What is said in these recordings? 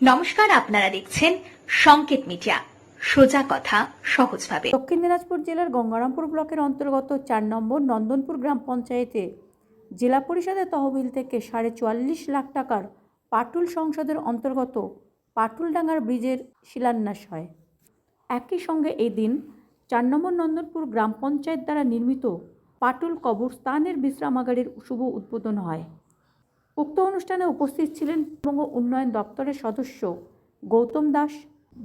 নমস্কার, আপনারা দেখছেন সংকেত মিডিয়া। সোজা কথা, সহজভাবে। দক্ষিণ দিনাজপুর জেলার গঙ্গারামপুর ব্লকের অন্তর্গত চার নম্বর নন্দনপুর গ্রাম পঞ্চায়েতে জেলা পরিষদের তহবিল থেকে সাড়ে চুয়াল্লিশ লাখ টাকার পাটুল সংসদের অন্তর্গত পাটুলডাঙ্গার ব্রিজের শিলান্যাস হয়। একই সঙ্গে এই দিন চার নম্বর নন্দনপুর গ্রাম পঞ্চায়েত দ্বারা নির্মিত পাটুল কবরস্থানের বিশ্রামাগারের শুভ উদ্বোধন হয়। উক্ত অনুষ্ঠানে উপস্থিত ছিলেন পশ্চিমবঙ্গ উন্নয়ন দপ্তরের সদস্য গৌতম দাস,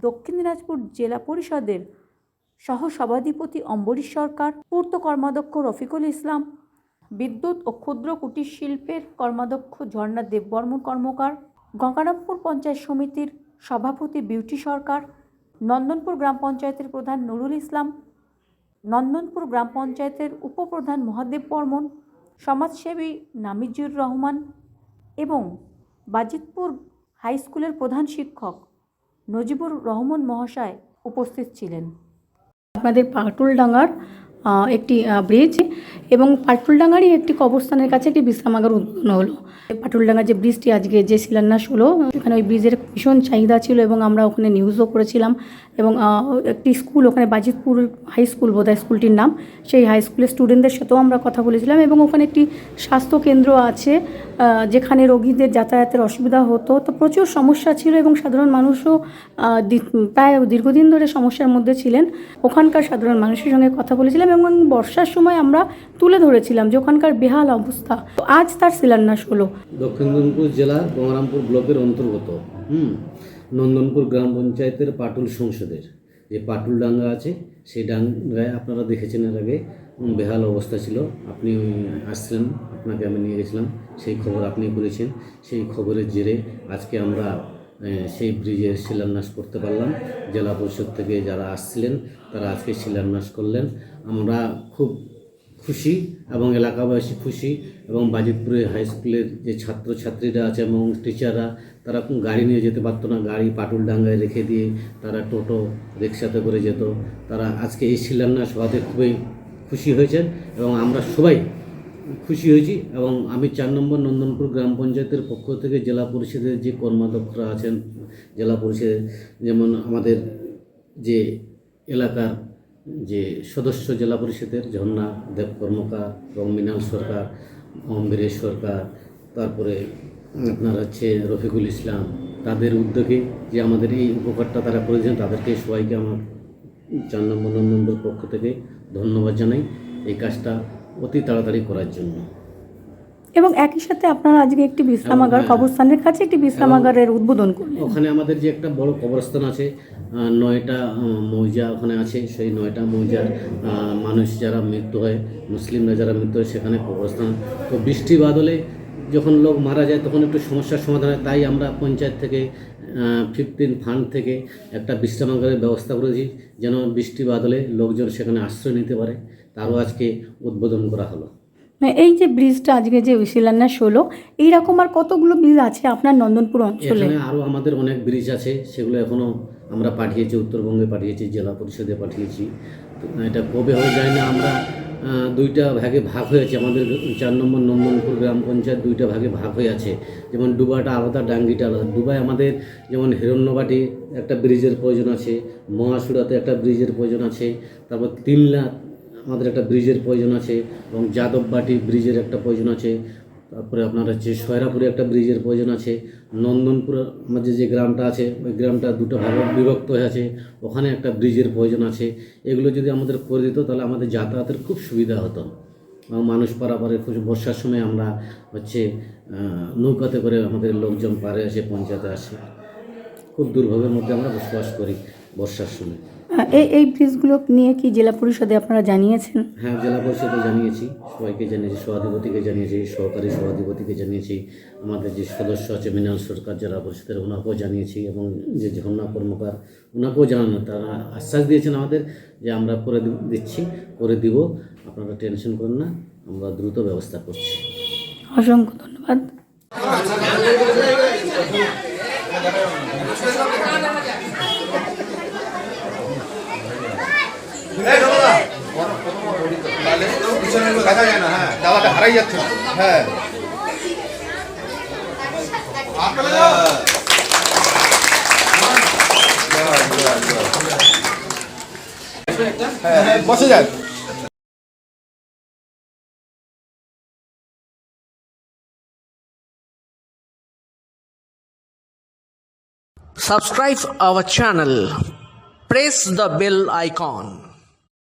দক্ষিণ দিনাজপুর জেলা পরিষদের সহ সভাধিপতি অম্বরীশ সরকার, পূর্ত কর্মাধ্যক্ষ রফিকুল ইসলাম, বিদ্যুৎ ও ক্ষুদ্র কুটির শিল্পের কর্মাধ্যক্ষ ঝর্ণা দেববর্মন কর্মকার, গঙ্গারামপুর পঞ্চায়েত সমিতির সভাপতি বিউটি সরকার, নন্দনপুর গ্রাম পঞ্চায়েতের প্রধান নুরুল ইসলাম, নন্দনপুর গ্রাম পঞ্চায়েতের উপপ্রধান মহাদেব বর্মন সমাজসেবী নামিজুর রহমান এবং বাজিতপুর হাই স্কুলের প্রধান শিক্ষক নজিবুর রহমান মহাশয় উপস্থিত ছিলেন। আপনাদের পাটুলডাঙ্গার একটি ব্রিজ এবং পাটুলডাঙ্গারই একটি কবরস্থানের কাছে একটি বিশ্রামাগার উদ্বোধন হলো। পাটুলডাঙ্গার যে ব্রিজটি আজকে যে শিলান্যাস হলো এখানে ওই ব্রিজের ভীষণ চাহিদা ছিল এবং আমরা ওখানে নিউজও করেছিলাম এবং একটি স্কুল ওখানে বাজিতপুর হাই স্কুল বোধহয় স্কুলটির নাম, সেই হাই স্কুলের স্টুডেন্টদের সাথেও আমরা কথা বলেছিলাম এবং ওখানে একটি স্বাস্থ্য কেন্দ্র আছে যেখানে রোগীদের যাতায়াতের অসুবিধা হতো। তো প্রচুর সমস্যা ছিল এবং সাধারণ মানুষও প্রায় দীর্ঘদিন ধরে সমস্যার মধ্যে ছিলেন। ওখানকার সাধারণ মানুষের সঙ্গে কথা বলেছিলাম এবং বর্ষার সময় আমরা তুলে ধরেছিলাম যে ওখানকার বেহাল অবস্থা। আজ তার শিলান্যাস হলো। দক্ষিণ দিনাজপুর জেলার গঙ্গারামপুর ব্লকের অন্তর্গত, হুম? নন্দনপুর গ্রাম পঞ্চায়েতের পাটুল সংসদের। যে পাটুল ডাঙ্গা আছে, সেই ডাঙ্গায় আপনারা দেখেছেন এর আগে বেহাল অবস্থা ছিল। আপনি আসছিলেন, আপনাকে আমি নিয়ে গেছিলাম। সেই খবর আপনি করেছেন। সেই খবরের জেরে আজকে আমরা সেই ব্রিজের শিলান্যাস করতে পারলাম। জেলা পরিষদ থেকে যারা আসছিলেন, তারা আজকে শিলান্যাস করলেন। আমরা খুব খুশি এবং এলাকাবাসী খুশি এবং বাজিতপুরে হাই স্কুলের যে ছাত্রছাত্রীরা আছে এবং টিচাররা তারা কোন গাড়ি নিয়ে যেতে পারতো না। গাড়ি পাটুল ডাঙ্গায় রেখে দিয়ে তারা টোটো, রিক্সাতে করে যেত। তারা আজকে এই শিলান্যাস হওয়াতে খুবই খুশি হয়েছেন এবং আমরা সবাই খুশি হয়েছি এবং আমি চার নম্বর নন্দনপুর গ্রাম পঞ্চায়েতের পক্ষ থেকে জেলা পরিষদের যে কর্মাধ্যক্ষরা আছেন, জেলা পরিষদের যেমন আমাদের যে এলাকার যে সদস্য জেলা পরিষদের, ঝর্ণা, দেব কর্মকার এবং মৃণাল সরকার অম্বরেশ সরকার, তারপরে আপনার হচ্ছে রফিকুল ইসলাম, তাদের উদ্যোগে যে আমাদের এই উপকারটা তারা করেছেন, তাদেরকে সবাইকে আমার চার নম্বর নন্দনপুর পক্ষ থেকে ধন্যবাদ জানাই। এই কাজটা অতি তাড়াতাড়ি করার জন্য। এবং একই সাথে আপনারা আজকে একটি বিশ্রামাগার কবরস্থানের কাছে একটি বিশ্রামাগারের উদ্বোধন করলেন। ওখানে আমাদের যে একটা বড় কবরস্থান আছে নয়টা মৌজা ওখানে আছে। সেই নয়টা মৌজার মানুষ যারা মৃত্যু হয় মুসলিমরা যারা মৃত্যু হয় সেখানে কবরস্থান। তো বৃষ্টি বাদলে যখন লোক মারা যায় তখন একটু সমস্যার সমাধান হয়। তাই আমরা পঞ্চায়েত থেকে ফিফটিন ফান্ড থেকে একটা বিশ্রামাগারের ব্যবস্থা করেছি যেন বৃষ্টি বাদলে লোকজন সেখানে আশ্রয় নিতে পারে। তারও আজকে উদ্বোধন করা হলো। এই যে ব্রিজটা আজকে যে শিলান্যাস হলো এইরকম আর কতগুলো ব্রিজ আছে আপনার নন্দনপুর অঞ্চলে? আরও আমাদের অনেক ব্রিজ আছে সেগুলো এখনও আমরা পাঠিয়েছি উত্তরবঙ্গে পাঠিয়েছি জেলা পরিষদে পাঠিয়েছি। এটা কবে হয়ে যায় না আমরা দুইটা ভাগে ভাগ হয়ে আছে আমাদের চার নম্বর নন্দনপুর গ্রাম পঞ্চায়েত দুইটা ভাগে ভাগ হয়ে আছে। যেমন ডুবাটা আলাদা, ডাঙ্গিটা আলাদা। ডুবায় আমাদের যেমন হিরণ্যবাটি একটা ব্রিজের প্রয়োজন আছে, মহাসুরাতে একটা ব্রিজের প্রয়োজন আছে, তারপর তিনলা আমাদের একটা ব্রিজের প্রয়োজন আছে এবং যাদববাটি ব্রিজের একটা প্রয়োজন আছে। তারপরে আপনার হচ্ছে সয়রাপুরে একটা ব্রিজের প্রয়োজন আছে, নন্দনপুর আমাদের যে গ্রামটা আছে, ওই গ্রামটা দুটো ভাগে বিভক্ত হয়ে আছে, ওখানে একটা ব্রিজের প্রয়োজন আছে। এগুলো যদি আমাদের করে দিত, তাহলে আমাদের যাতায়াতের খুব সুবিধা হতো। মানুষ পারাপারে খুব বর্ষার সময় আমরা হচ্ছে নৌকাতে করে আমাদের লোকজন পারে আসে পঞ্চায়েতে আসে। খুব দুর্ভোগের মধ্যে আমরা বসবাস করি বর্ষার সময়। এই এই ব্রিজগুলো নিয়ে কি জেলা পরিষদে আপনারা জানিয়েছেন? হ্যাঁ জেলা পরিষদে জানিয়েছি। সবাইকে জানিয়েছি সভাধিপতিকে জানিয়েছি সহকারী সভাধিপতিকে জানিয়েছি আমাদের যে সদস্য আছে মৃণাল সরকার জেলা পরিষদের ওনাকেও জানিয়েছি এবং যে ঝর্ণা কর্মকার ওনাকেও জানানো তারা আশ্বাস দিয়েছেন আমাদের যে আমরা করে দিচ্ছি করে দিব। আপনারা টেনশন করুন না আমরা দ্রুত ব্যবস্থা করছি। অসংখ্য ধন্যবাদ। তাহলে দেখা Subscribe our channel. Press the bell icon.